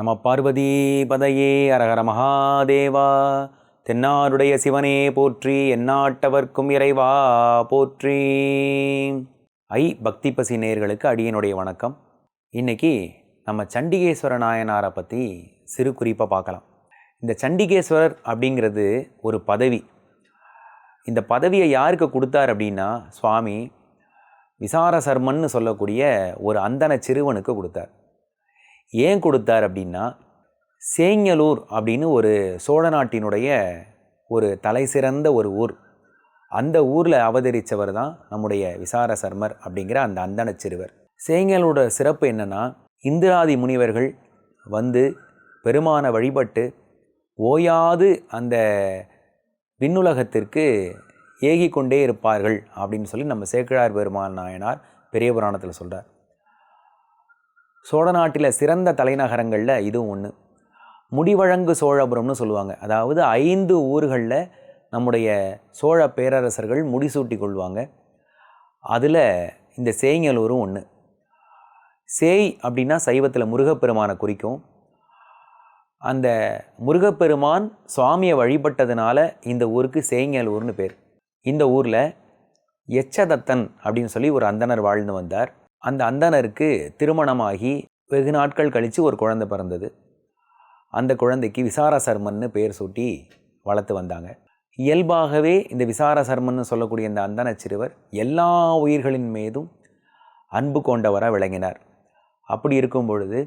நம பார்வதி பதையே அரஹர மகாதேவா. தென்னாருடைய சிவனே போற்றி எந்நாட்டவர்க்கும் இறைவா போற்றி. ஐ பக்தி பசி நேர்களுக்கு அடியனுடைய வணக்கம். இன்னைக்கு நம்ம சண்டிகேஸ்வர நாயனாரை பற்றி சிறு குறிப்பாக பார்க்கலாம். இந்த சண்டிகேஸ்வரர் அப்படிங்கிறது ஒரு பதவி. இந்த பதவியை யாருக்கு கொடுத்தார் அப்படின்னா சுவாமி விசார சர்மன்னு சொல்லக்கூடிய ஒரு அந்தன சிறுவனுக்கு கொடுத்தார். ஏன் கொடுத்தார் அப்படின்னா சேங்கலூர் அப்படின்னு ஒரு சோழ நாட்டினுடைய ஒரு தலை சிறந்த ஒரு ஊர். அந்த ஊரில் அவதரித்தவர் தான் நம்முடைய விசார சர்மர் அப்படிங்கிற அந்த அந்தன சிறுவர். சேங்கலோட சிறப்பு என்னென்னா இந்திராதி முனிவர்கள் வந்து பெருமானை வழிபட்டு ஓயாது அந்த விண்ணுலகத்திற்கு ஏகி கொண்டே இருப்பார்கள் அப்படின்னு சொல்லி நம்ம சேக்கிழார் பெருமான் நாயனார் பெரிய புராணத்தில் சொல்கிறார் சோழ நாட்டில் சிறந்த தலைநகரங்களில் இதுவும் ஒன்று முடிவழங்கு சோழபுரம்னு சொல்லுவாங்க. அதாவது ஐந்து ஊர்களில் நம்முடைய சோழ பேரரசர்கள் முடிசூட்டி கொள்வாங்க. அதில் இந்த சேங்கலூரும் ஒன்று சேய் அப்படின்னா சைவத்தில் முருகப்பெருமானை குறிக்கும். அந்த முருகப்பெருமான் சுவாமியை வழிபட்டதுனால இந்த ஊருக்கு சேங்கலூர்னு பேர். இந்த ஊரில் எச்சதத்தன் அப்படின்னு சொல்லி ஒரு அந்தனர் வாழ்ந்து வந்தார். அந்த அந்தனருக்கு திருமணமாகி வெகு நாட்கள் கழித்து ஒரு குழந்தை பிறந்தது. அந்த குழந்தைக்கு விசார சர்மன்னு பெயர் சூட்டி வளர்த்து வந்தாங்க. இயல்பாகவே இந்த விசார சர்மன்னு சொல்லக்கூடிய இந்த அந்தன சிறுவர் எல்லா உயிர்களின் மீதும் அன்பு கொண்டவராக விளங்கினார். அப்படி இருக்கும் பொழுது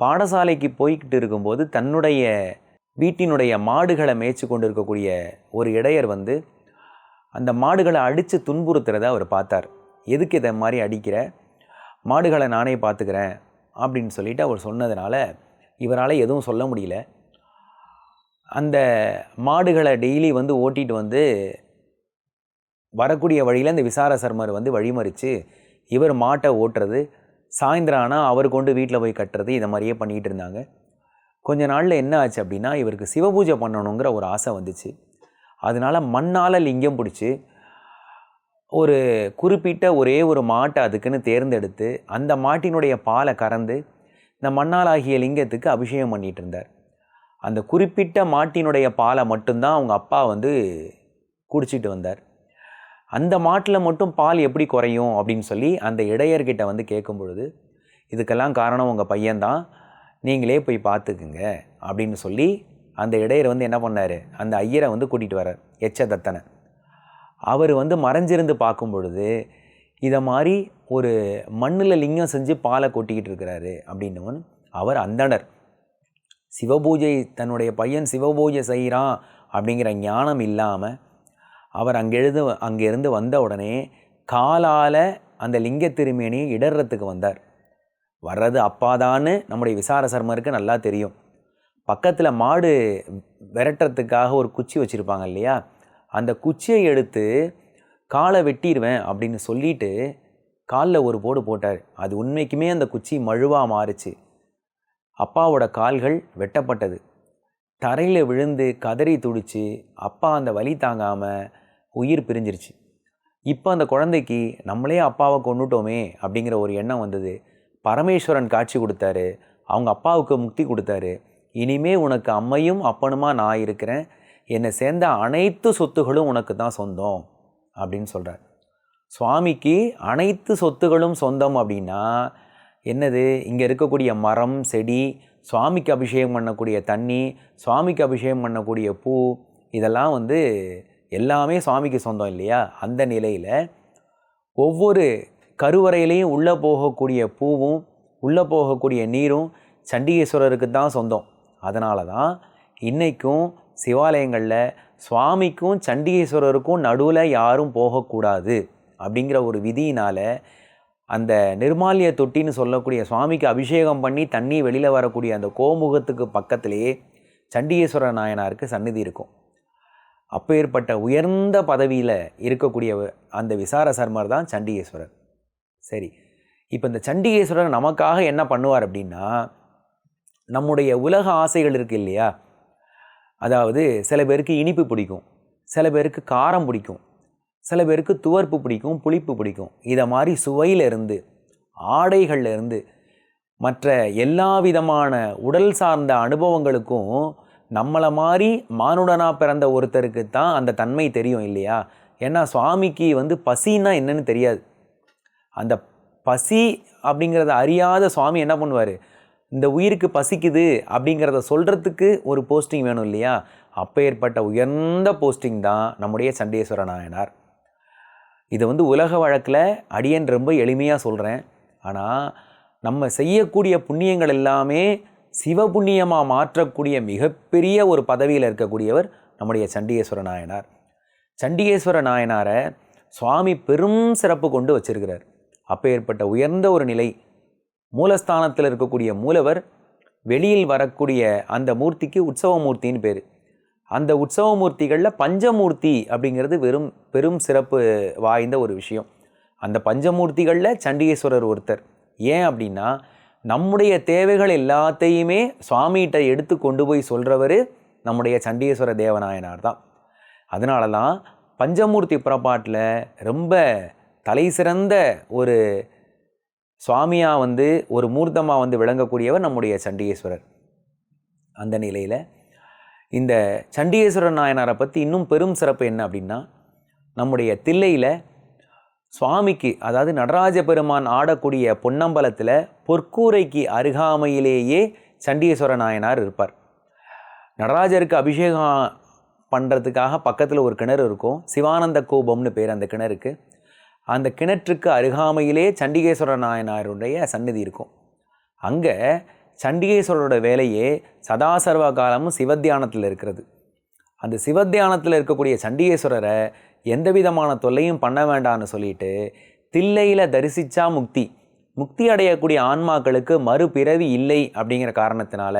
பாடசாலைக்கு போய்கிட்டு இருக்கும்போது தன்னுடைய வீட்டினுடைய மாடுகளை மேய்ச்சி கொண்டு இருக்கக்கூடிய ஒரு இடையர் வந்து அந்த மாடுகளை அடித்து துன்புறுத்துறத அவர் பார்த்தார். எதுக்கு இதை மாதிரி அடிக்கிற? மாடுகளை நானே பார்த்துக்கிறேன் அப்படின்னு சொல்லிட்டு அவர் சொன்னதுனால இவரால் எதுவும் சொல்ல முடியல. அந்த மாடுகளை டெய்லி வந்து ஓட்டிகிட்டு வந்து வரக்கூடிய வழியில் இந்த விசார சர்மர் வந்து வழிமறித்து இவர் மாட்டை ஓட்டுறது சாயந்தரம் ஆனால் அவர் கொண்டு வீட்டில் போய் கட்டுறது இதை மாதிரியே பண்ணிகிட்டு இருந்தாங்க. கொஞ்ச நாளில் என்ன ஆச்சு அப்படின்னா இவருக்கு சிவபூஜை பண்ணணுங்கிற ஒரு ஆசை வந்துச்சு. அதனால் மண்ணால் லிங்கம் பிடிச்சி ஒரு குறிப்பிட்ட ஒரே ஒரு மாட்டை அதுக்குன்னு தேர்ந்தெடுத்து அந்த மாட்டினுடைய பாலை கறந்து இந்த மண்ணாலாகிய லிங்கத்துக்கு அபிஷேகம் பண்ணிகிட்டு இருந்தார். அந்த குறிப்பிட்ட மாட்டினுடைய பாலை மட்டும்தான் அவங்க அப்பா வந்து குடிச்சிட்டு வந்தார். அந்த மாட்டில் மட்டும் பால் எப்படி குறையும் அப்படின்னு சொல்லி அந்த இடையர்கிட்ட வந்து கேட்கும் பொழுது இதுக்கெல்லாம் காரணம் உங்கள் பையன்தான் நீங்களே போய் பார்த்துக்குங்க அப்படின்னு சொல்லி அந்த இடையர் வந்து என்ன பண்ணார்? அந்த ஐயரை வந்து கூட்டிகிட்டு வரார் எச்ச தத்தனை அவர் வந்து மறைஞ்சிருந்து பார்க்கும் பொழுது இதை மாதிரி ஒரு மண்ணில் லிங்கம் செஞ்சு பாலை கொட்டிக்கிட்டு இருக்கிறாரு அப்படின்னவன் அவர் அந்தணர். சிவபூஜை தன்னுடைய பையன் சிவபூஜை செய்கிறான் அப்படிங்கிற ஞானம் இல்லாமல் அவர் அங்கெழுது அங்கேருந்து வந்த உடனே காலால் அந்த லிங்க திருமேனியை இடறத்துக்கு வந்தார். வர்றது அப்பாதான்னு நம்முடைய விசார சர்மருக்கு நல்லா தெரியும். பக்கத்தில் மாடு விரட்டுறதுக்காக ஒரு குச்சி வச்சுருப்பாங்க இல்லையா? அந்த குச்சியை எடுத்து காலை வெட்டிடுவேன் அப்படின்னு சொல்லிட்டு காலில் ஒரு போடு போட்டார். அது உண்மைக்குமே அந்த குச்சி மழுவாக மாறுச்சு. அப்பாவோட கால்கள் வெட்டப்பட்டது. தரையில் விழுந்து கதறி துடிச்சு அப்பா அந்த வலி தாங்காமல் உயிர் பிரிஞ்சிருச்சு. இப்போ அந்த குழந்தைக்கு நம்மளே அப்பாவை கொண்டுட்டோமே அப்படிங்கிற ஒரு எண்ணம் வந்தது. பரமேஸ்வரன் காட்சி கொடுத்தாரு. அவங்க அப்பாவுக்கு முக்தி கொடுத்தாரு. இனிமே உனக்கு அம்மையும் அப்பனுமா நான் இருக்கிறேன். என்னை சேர்ந்த அனைத்து சொத்துகளும் உனக்கு தான் சொந்தம் அப்படின்னு சொல்கிறார் சுவாமிக்கு அனைத்து சொத்துகளும் சொந்தம் அப்படின்னா என்னது? இங்கே இருக்கக்கூடிய மரம் செடி சுவாமிக்கு அபிஷேகம் பண்ணக்கூடிய தண்ணி சுவாமிக்கு அபிஷேகம் பண்ணக்கூடிய பூ இதெல்லாம் வந்து எல்லாமே சுவாமிக்கு சொந்தம் இல்லையா? அந்த நிலையில் ஒவ்வொரு கருவறையிலையும் உள்ளே போகக்கூடிய பூவும் உள்ளே போகக்கூடிய நீரும் சண்டிகேஸ்வரருக்கு தான் சொந்தம். அதனால தான் இன்றைக்கும் சிவாலயங்களில் சுவாமிக்கும் சண்டிகேஸ்வரருக்கும் நடுவில் யாரும் போகக்கூடாது அப்படிங்கிற ஒரு விதியினால் அந்த நிர்மாலிய தொட்டின்னு சொல்லக்கூடிய சுவாமிக்கு அபிஷேகம் பண்ணி தண்ணி வெளியில் வரக்கூடிய அந்த கோமுகத்துக்கு பக்கத்திலேயே சண்டிகேஸ்வர நாயனாருக்கு சந்நிதி இருக்கும். அப்பேற்பட்ட உயர்ந்த பதவியில் இருக்கக்கூடிய அந்த விசார சர்மர் தான் சண்டிகேஸ்வரர் சரி இப்போ இந்த சண்டிகேஸ்வரர் நமக்காக என்ன பண்ணுவார் அப்படின்னா நம்முடைய உலக ஆசைகள் இருக்குது இல்லையா? அதாவது சில பேருக்கு இனிப்பு பிடிக்கும் சில பேருக்கு காரம் பிடிக்கும் சில பேருக்கு துவர்ப்பு பிடிக்கும் புளிப்பு பிடிக்கும். இதை மாதிரி சுவையிலிருந்து ஆடைகள்லேருந்து மற்ற எல்லா விதமான உடல் சார்ந்த அனுபவங்களுக்கும் நம்மளை மாதிரி மானுடனாக பிறந்த ஒருத்தருக்கு தான் அந்த தன்மை தெரியும் இல்லையா? ஏன்னா சுவாமிக்கு வந்து பசின்னா என்னன்னு தெரியாது. அந்த பசி அப்படிங்கிறத அறியாத சுவாமி என்ன பண்ணுவார்? இந்த உயிருக்கு பசிக்குது அப்படிங்கிறத சொல்கிறதுக்கு ஒரு போஸ்டிங் வேணும் இல்லையா? அப்போ ஏற்பட்ட உயர்ந்த போஸ்டிங் தான் நம்முடைய சண்டேஸ்வர நாயனார். இதை வந்து உலக வழக்கில் அடியன் ரொம்ப எளிமையாக சொல்கிறேன் ஆனால் நம்ம செய்யக்கூடிய புண்ணியங்கள் எல்லாமே சிவபுண்ணியமாக மாற்றக்கூடிய மிகப்பெரிய ஒரு பதவியில் இருக்கக்கூடியவர் நம்முடைய சண்டிகேஸ்வர நாயனார். சண்டிகேஸ்வர நாயனாரை சுவாமி பெரும் சிறப்பு கொண்டு வச்சிருக்கிறார். அப்போ ஏற்பட்ட உயர்ந்த ஒரு நிலை மூலஸ்தானத்தில் இருக்கக்கூடிய மூலவர் வெளியில் வரக்கூடிய அந்த மூர்த்திக்கு உற்சவமூர்த்தின்னு பேர். அந்த உற்சவமூர்த்திகளில் பஞ்சமூர்த்தி அப்படிங்கிறது வெறும் பெரும் சிறப்பு வாய்ந்த ஒரு விஷயம். அந்த பஞ்சமூர்த்திகளில் சண்டிகேஸ்வரர் ஒருத்தர். ஏன் அப்படின்னா நம்முடைய தேவைகள் எல்லாத்தையுமே சுவாமிகிட்ட எடுத்து கொண்டு போய் சொல்கிறவர் நம்முடைய சண்டிகேஸ்வர தேவநாயனார் தான். அதனால தான் பஞ்சமூர்த்தி புறப்பாட்டில் ரொம்ப தலை சிறந்த ஒரு சுவாமியாக வந்து ஒரு மூர்த்தமாக வந்து விளங்கக்கூடியவர் நம்முடைய சண்டிகேஸ்வரர் அந்த நிலையில் இந்த சண்டிகேஸ்வரர் நாயனாரை பற்றி இன்னும் பெரும் சிறப்பு என்ன அப்படின்னா நம்முடைய தில்லையில் சுவாமிக்கு அதாவது நடராஜ பெருமான் ஆடக்கூடிய பொன்னம்பலத்தில் பொற்கூரைக்கு அருகாமையிலேயே சண்டிகேஸ்வர நாயனார் இருப்பார். நடராஜருக்கு அபிஷேகம் பண்ணுறதுக்காக பக்கத்தில் ஒரு கிணறு இருக்கும். சிவானந்த கோபம்னு பேர் அந்த கிணறுக்கு. அந்த கிணற்றுக்கு அருகாமையிலே சண்டிகேஸ்வர நாயனாருடைய சந்நிதி இருக்கும். அங்கே சண்டிகேஸ்வரரோட வேலையே சதாசர்வ காலமும் சிவத்தியானத்தில் இருக்கிறது. அந்த சிவத்தியானத்தில் இருக்கக்கூடிய சண்டிகேஸ்வரரை எந்த விதமான தொல்லையும் பண்ண வேண்டாம்னு சொல்லிட்டு தில்லையில் தரிசித்தா முக்தி. முக்தி அடையக்கூடிய ஆன்மாக்களுக்கு மறுபிறவி இல்லை அப்படிங்கிற காரணத்தினால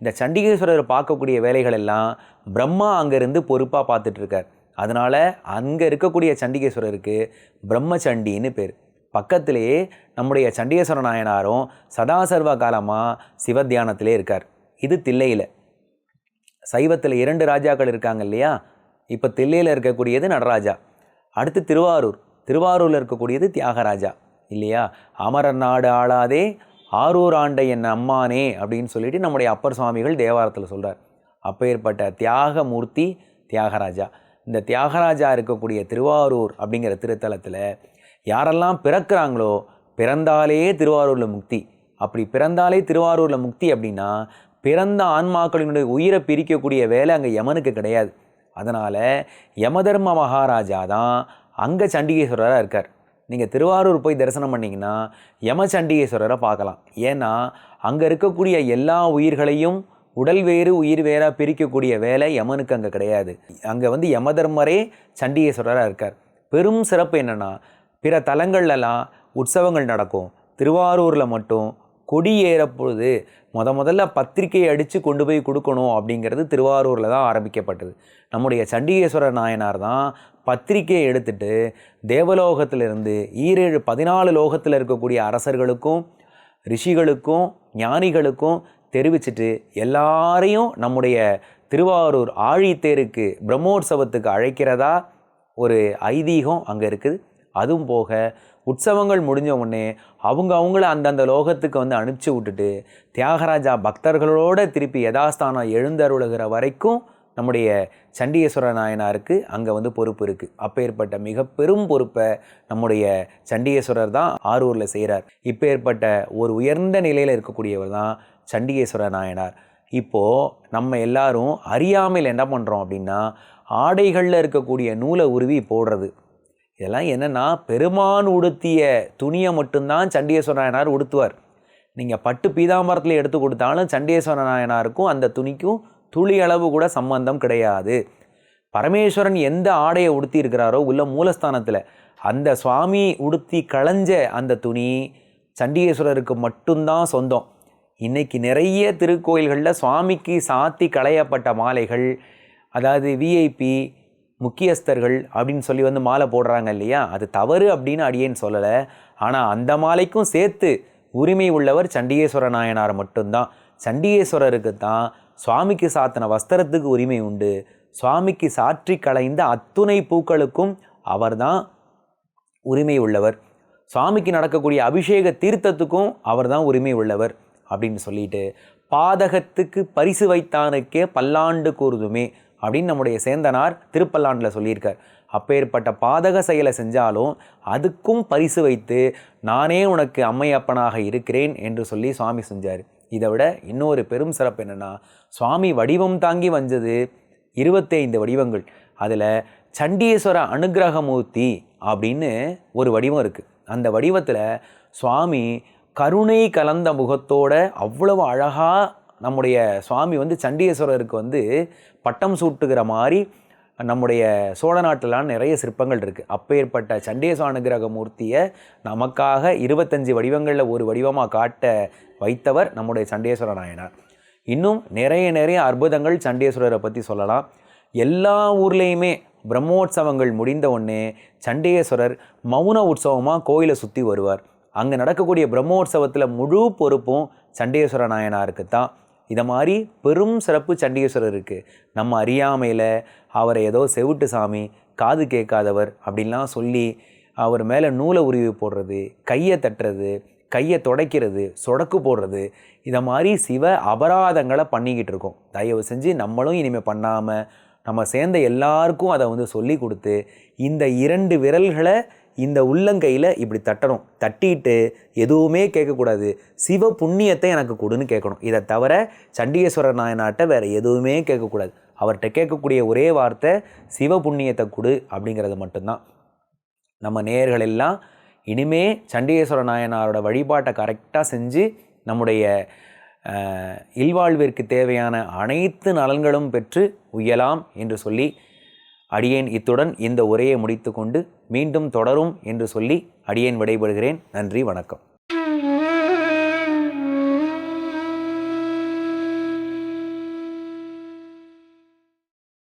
இந்த சண்டிகேஸ்வரர் பார்க்கக்கூடிய வேலைகள் எல்லாம் பிரம்மா அங்கேருந்து பொறுப்பாக பார்த்துட்ருக்கார் அதனால் அங்கே இருக்கக்கூடிய சண்டிகேஸ்வரருக்கு பிரம்மச்சண்டின்னு பேர். பக்கத்திலேயே நம்முடைய சண்டிகேஸ்வர நாயனாரும் சதாசர்வ காலமாக சிவத்தியானத்திலே இருக்கார். இது தில்லையில். சைவத்தில் இரண்டு ராஜாக்கள் இருக்காங்க இல்லையா? இப்போ தில்லையில் இருக்கக்கூடியது நடராஜா. அடுத்து திருவாரூர். திருவாரூரில் இருக்கக்கூடியது தியாகராஜா. இல்லையா? அமரர் நாடு ஆளாதே ஆரூர் ஆண்டை என் அம்மானே அப்படின்னு சொல்லிட்டு நம்முடைய அப்பர் சுவாமிகள் தேவாரத்தில் சொல்கிறார் அப்பேற்பட்ட தியாகமூர்த்தி தியாகராஜா. இந்த தியாகராஜா இருக்கக்கூடிய திருவாரூர் அப்படிங்கிற திருத்தலத்தில் யாரெல்லாம் பிறக்கிறாங்களோ பிறந்தாலே திருவாரூரில் முக்தி. அப்படி பிறந்தாலே திருவாரூரில் முக்தி அப்படின்னா பிறந்த ஆன்மாக்களினுடைய உயிரை பிரிக்கக்கூடிய வேலை அங்கே யமனுக்கு கிடையாது. அதனால் யமதர்ம மகாராஜா தான் அங்கே சண்டிகேஸ்வரராக இருக்கார். நீங்கள் திருவாரூர் போய் தரிசனம் பண்ணிங்கன்னா யம சண்டிகேஸ்வரரை பார்க்கலாம். ஏன்னா அங்கே இருக்கக்கூடிய எல்லா உயிர்களையும் உடல் வேறு உயிர் வேறாக பிரிக்கக்கூடிய வேலை யமனுக்கு அங்கே கிடையாது. அங்கே வந்து யமதர்மரே சண்டிகேஸ்வரராக இருக்கார். பெரும் சிறப்பு என்னென்னா பிற தலங்கள்லலாம் உற்சவங்கள் நடக்கும். திருவாரூரில் மட்டும் கொடி ஏறப்பொழுது முத முதல்ல பத்திரிக்கையை அடித்து கொண்டு போய் கொடுக்கணும் அப்படிங்கிறது திருவாரூரில் தான் ஆரம்பிக்கப்பட்டது. நம்முடைய சண்டிகேஸ்வரர் நாயனார் தான் பத்திரிக்கையை எடுத்துட்டு தேவலோகத்திலிருந்து ஈரேழு பதினாலு லோகத்தில் இருக்கக்கூடிய அரசர்களுக்கும் ரிஷிகளுக்கும் ஞானிகளுக்கும் தெரிவிச்சிட்டு எல்லாரையும் நம்முடைய திருவாரூர் ஆழித்தேருக்கு பிரம்மோற்சவத்துக்கு அழைக்கிறதா ஒரு ஐதீகம் அங்கே இருக்குது. அதுவும் போக உற்சவங்கள் முடிஞ்ச உடனே அவங்க அவங்கள அந்தந்த லோகத்துக்கு வந்து அனுப்பிச்சி விட்டுட்டு தியாகராஜா பக்தர்களோட திருப்பி யதாஸ்தானம் எழுந்தருளுகிற வரைக்கும் நம்முடைய சண்டிகேஸ்வர நாயனாருக்கு அங்கே வந்து பொறுப்பு இருக்குது அப்பேற்பட்ட மிக பெரும் பொறுப்பை நம்முடைய சண்டிகேஸ்வரர் தான் ஆரூரில் செய்கிறார் இப்பேற்பட்ட ஒரு உயர்ந்த நிலையில் இருக்கக்கூடியவர் தான் சண்டிகேஸ்வர நாயனார். இப்போது நம்ம எல்லாரும் அறியாமையில் என்ன பண்ணுறோம் அப்படின்னா ஆடைகளில் இருக்கக்கூடிய நூலை உருவி போடுறது. இதெல்லாம் என்னென்னா பெருமான் உடுத்திய துணியை மட்டும்தான் சண்டிகேஸ்வர நாயனார் உடுத்துவார். நீங்கள் பட்டு பீதாம்பரத்தில் எடுத்து கொடுத்தாலும் சண்டிகேஸ்வர நாயனாருக்கும் அந்த துணிக்கும் துளி அளவு கூட சம்பந்தம் கிடையாது. பரமேஸ்வரன் எந்த ஆடையை உடுத்தி இருக்கிறாரோ உள்ள மூலஸ்தானத்தில் அந்த சுவாமி உடுத்தி களைஞ்ச அந்த துணி சண்டிகேஸ்வரருக்கு மட்டும்தான் சொந்தம். இன்றைக்கி நிறைய திருக்கோயில்களில் சுவாமிக்கு சாத்தி களையப்பட்ட மாலைகள் அதாவது விஐபி முக்கியஸ்தர்கள் அப்படின்னு சொல்லி வந்து மாலை போடுறாங்க இல்லையா? அது தவறு அப்படின்னு அடியேன்னு சொல்லலை. ஆனால் அந்த மாலைக்கும் சேர்த்து உரிமை உள்ளவர் சண்டிகேஸ்வர நாயனார் மட்டும்தான். சண்டிகேஸ்வரருக்கு தான் சுவாமிக்கு சாத்தின வஸ்திரத்துக்கு உரிமை உண்டு. சுவாமிக்கு சாற்றி களைந்த அத்துணை பூக்களுக்கும் அவர்தான் உரிமை உள்ளவர். சுவாமிக்கு நடக்கக்கூடிய அபிஷேக தீர்த்தத்துக்கும் அவர்தான் உரிமை உள்ளவர். அப்படின்னு சொல்லிட்டு பாதகத்துக்கு பரிசு வைத்தானுக்கே பல்லாண்டு கூறுதுமே அப்படின்னு நம்முடைய சேந்தனார் திருப்பல்லாண்டில் சொல்லியிருக்கார். அப்பேற்பட்ட பாதக செயலை செஞ்சாலும் அதுக்கும் பரிசு வைத்து நானே உனக்கு அம்மையப்பனாக இருக்கிறேன் என்று சொல்லி சுவாமி செஞ்சார். இதை விட இன்னொரு பெரும் சிறப்பு என்னென்னா சுவாமி வடிவம் தாங்கி வந்தது இருபத்தைந்து வடிவங்கள். அதில் சண்டீஸ்வர அனுகிரகமூர்த்தி அப்படின்னு ஒரு வடிவம் இருக்குது அந்த வடிவத்தில் சுவாமி கருணை கலந்த முகத்தோட அவ்வளவு அழகாக நம்முடைய சுவாமி வந்து சண்டீஸ்வரருக்கு வந்து பட்டம் சூட்டுகிற மாதிரி நம்முடைய சோழ நாட்டிலாம் நிறைய சிற்பங்கள் இருக்குது அப்பேற்பட்ட சண்டேஸ்வர அனுகிரக மூர்த்தியை நமக்காக இருபத்தஞ்சு வடிவங்களில் ஒரு வடிவமாக காட்ட வைத்தவர் நம்முடைய சண்டேஸ்வர நாயனார். இன்னும் நிறைய நிறைய அற்புதங்கள் சண்டேஸ்வரரை பற்றி சொல்லலாம். எல்லா ஊர்லேயுமே பிரம்மோற்சவங்கள் முடிந்த உடனே சண்டேஸ்வரர் மௌன உற்சவமாக கோயிலை சுற்றி வருவார். அங்கே நடக்கக்கூடிய பிரம்மோற்சவத்தில் முழு பொறுப்பும் சண்டேஸ்வர நாயனாருக்கு தான். இதை மாதிரி பெரும் சிறப்பு சண்டீஸ்வரருக்கு நம்ம அறியாமையில் அவரை ஏதோ செவிட்டு சாமி காது கேட்காதவர் அப்படின்லாம் சொல்லி அவர் மேலே நூலை உருவி போடுறது கையை தட்டுறது கையை துடைக்கிறது சொடக்கு போடுறது இதை மாதிரி சிவ அபராதங்களை பண்ணிக்கிட்டு இருக்கோம். தயவு செஞ்சு நம்மளும் இனிமேல் பண்ணாமல் நம்ம சேர்ந்த எல்லாருக்கும் அதை வந்து சொல்லி கொடுத்து இந்த இரண்டு விரல்களை இந்த உள்ளங்கையில் இப்படி தட்டணும். தட்டிட்டு எதுவுமே கேட்கக்கூடாது. சிவ புண்ணியத்தை எனக்கு கொடுன்னு கேட்கணும். இதை தவிர சண்டிகேஸ்வரர் நாயனாட்ட வேறு எதுவுமே கேட்கக்கூடாது. அவர்கிட்ட கேட்கக்கூடிய ஒரே வார்த்தை சிவ புண்ணியத்தை கொடு அப்படிங்கிறது மட்டும்தான். நம்ம நேயர்கள் எல்லாம் இனிமே சண்டிகேஸ்வர நாயனாரோட வழிபாட்டை கரெக்டாக செஞ்சு நம்முடைய இல்வாழ்விற்கு தேவையான அனைத்து நலன்களும் பெற்று உயலாம் என்று சொல்லி அடியேன் இத்துடன் இந்த உரையை முடித்துக்கொண்டு மீண்டும் தொடரும் என்று சொல்லி அடியேன் விடைபெறுகிறேன். நன்றி வணக்கம்.